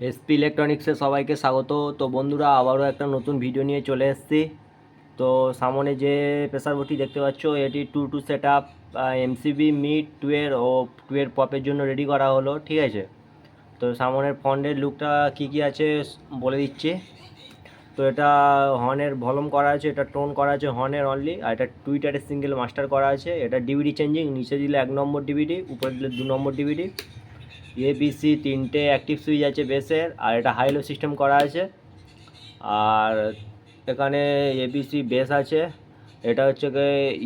SP ইলেকট্রনিক্সে সবাইকে স্বাগত। তো বন্ধুরা, আবারও একটা নতুন ভিডিও নিয়ে চলে এসেছি। তো সামনে যে প্রেসার বোর্ডটি দেখতে পাচ্ছ, এটি two two set up MCB mid টুয়ের ও টুয়ের পপের জন্য রেডি করা হলো, ঠিক আছে? তো সামনের ফন্ডের লুকটা কী কী আছে বলে দিচ্ছি। তো এটা হর্নের ভলম করা আছে, এটা টোন করা আছে হর্নের অনলি আর এটা টুইটারের সিঙ্গেল মাস্টার করা আছে। এটা ডিভিডি চেঞ্জিং নিচে দিলে এক নম্বর ডিভিডি উপরে দিলে দু নম্বর ডিভিডি এবিসি তিনটে অ্যাক্টিভ সুইচ আছে বেসের আর এটা হাইলো সিস্টেম করা আছে। আর এখানে এবিসি বেস আছে। এটা হচ্ছে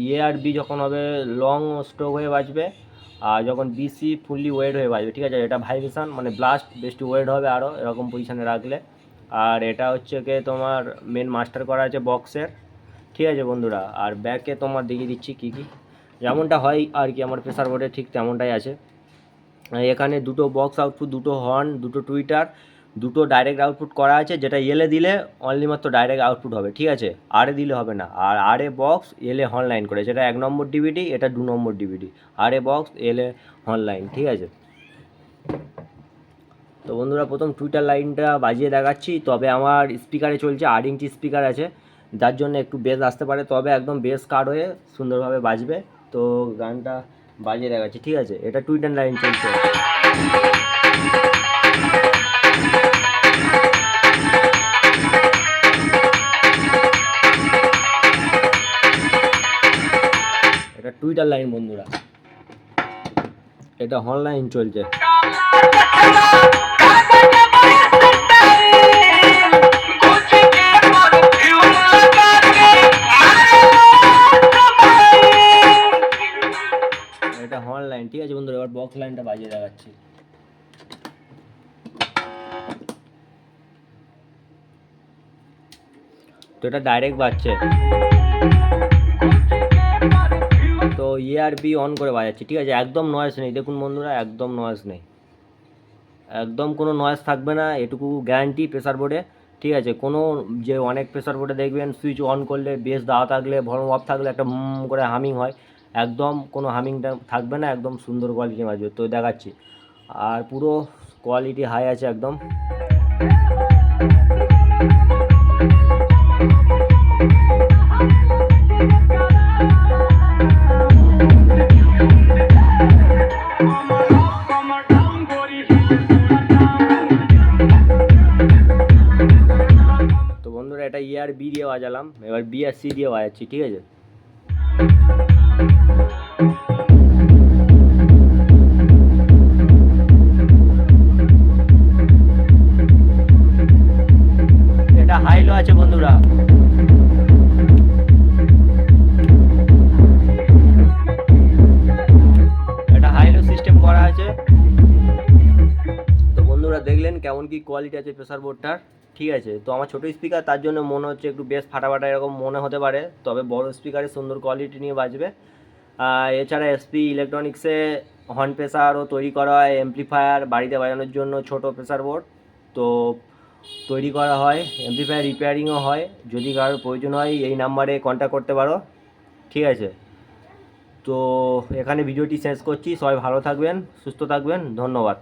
ইয়ে আর বি যখন হবে লং স্ট্রোক হয়ে বাজবে আর যখন বিসি ফুললি ওয়েড হয়ে বাজবে ঠিক আছে? এটা ভাইব্রেশন মানে ব্লাস্ট বেশি ওয়েড হবে আরও এরকম পজিশানে রাখলে। আর এটা হচ্ছে কি তোমার মেন মাস্টার করা আছে বক্সের ঠিক আছে বন্ধুরা? আর ব্যাকে তোমার দেখিয়ে দিচ্ছি কী কী। যেমনটা হয় আর কি, আমার প্রেসার বোর্ডে ঠিক তেমনটাই আছে। এখানে দুটো বক্স আউটপুট দুটো হর্ন দুটো টুইটার দুটো ডাইরেক্ট আউটপুট করা আছে, যেটা এলে দিলে অনলি মাত্র ডাইরেক্ট আউটপুট হবে, ঠিক আছে? আরে দিলে হবে না। আর আরে বক্স এলে হর্ন লাইন করে যেটা এক নম্বর ডিভিডি এটা দু নম্বর ডিভিডি আরে বক্স এলে হর্ন লাইন ঠিক আছে? তো বন্ধুরা, প্রথম টুইটার লাইনটা বাজিয়ে দেখাচ্ছি। তবে আমার স্পিকারে চলছে আট ইঞ্চি স্পিকার আছে। যার জন্য একটু বেস আসতে পারে। তবে একদম বেস কাট হয়ে সুন্দরভাবে বাজবে। তো গানটা বাজিয়ে দেখাচ্ছি, ঠিক আছে? এটা টুইট অ্যান্ড লাইন চলছে। এটা টুইটার লাইন বন্ধুরা। এটা হল লাইন চলছে বক্স লাইনটা বাজিয়ে দেখাচ্ছি। তো এটা ডাইরেক্ট বাজছে। তো ইয়ার বি অন করে বাজাচ্ছি, ঠিক আছে? একদম নয়েস নেই। দেখুন বন্ধুরা, একদম নয়েস নেই। একদম কোনো নয়েস থাকবে না, এটুকু গ্যারান্টি প্রেসার বোর্ডে ঠিক আছে? কোনো যে অনেক প্রেসার বোর্ডে দেখবেন সুইচ অন করলে বেশ দেওয়া থাকলে ভরম অফ থাকলে একটা করে হামিং হয়। একদম কোনো হামিংটা থাকবে না, একদম সুন্দর কোয়ালিটি বাজবে তো দেখাচ্ছি। আর পুরো কোয়ালিটি হাই আছে একদম। তো বন্ধুরা, এটা ইয়ার বি দিয়ে বাজালাম। এবার বি আর সি দিয়ে বাজাচ্ছি, ঠিক আছে? হাইলো আছে বন্ধুরা। এটা হাইলো সিস্টেম করা আছে। তো বন্ধুরা দেখলেন কেমন কি কোয়ালিটি আছে প্রেসার বোর্ডটার ঠিক আছে, তো আমার ছোটো স্পিকার তার জন্য মনে হচ্ছে একটু বেশ ফাটাফাটা এরকম মনে হতে পারে, তবে বড় স্পিকারে সুন্দর কোয়ালিটি নিয়ে বাজবে। এছাড়া এসপি ইলেকট্রনিক্সে হর্ন প্রেসারও তৈরি করা হয় এমপ্লিফায়ার বাড়িতে বাজানোর জন্য ছোট প্রেসার বোর্ড তো তৈরি করা হয় এমপ্লিফায়ার রিপেয়ারিংও হয়, যদি কারোর প্রয়োজন হয়, এই নাম্বারে কন্ট্যাক্ট করতে পারো। ঠিক আছে? তো এখানে ভিডিওটি শেষ করছি। সবাই ভালো থাকবেন, সুস্থ থাকবেন। ধন্যবাদ।